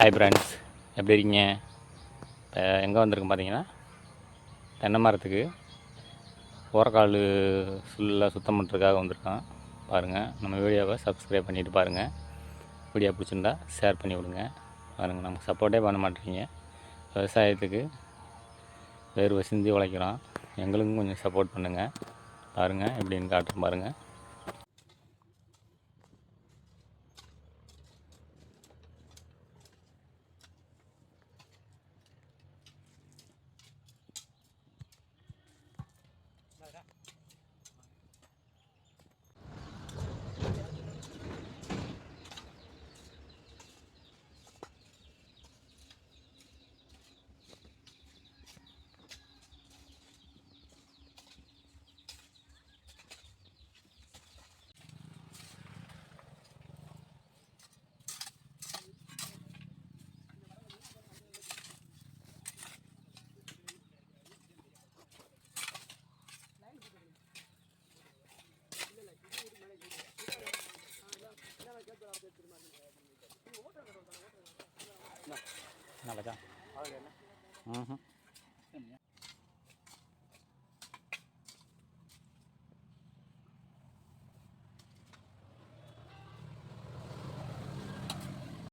Hi friends எப்படி இருக்கீங்க? இப்போ எங்கே வந்திருக்கோம் பார்த்தீங்கன்னா தென்னை மரத்துக்கு ஓரக்கால் ஃபுல்லாக சுத்தம் பண்ணுறதுக்காக வந்திருக்கோம். பாருங்கள் நம்ம வீடியோவை சப்ஸ்கிரைப் பண்ணிவிட்டு பாருங்கள் வீடியோ பிடிச்சிருந்தா ஷேர் பண்ணி விடுங்க. பாருங்கள் நமக்கு சப்போர்ட்டே பண்ண மாட்டேறீங்க. விவசாயத்துக்கு வேர்வை சிந்தி உழைக்கிறோம். எங்களுக்கும் கொஞ்சம் சப்போர்ட் பண்ணுங்கள் பாருங்கள் எப்படின்னு காட்டுறேன் பாருங்கள் 那哪个？二。嗯哼。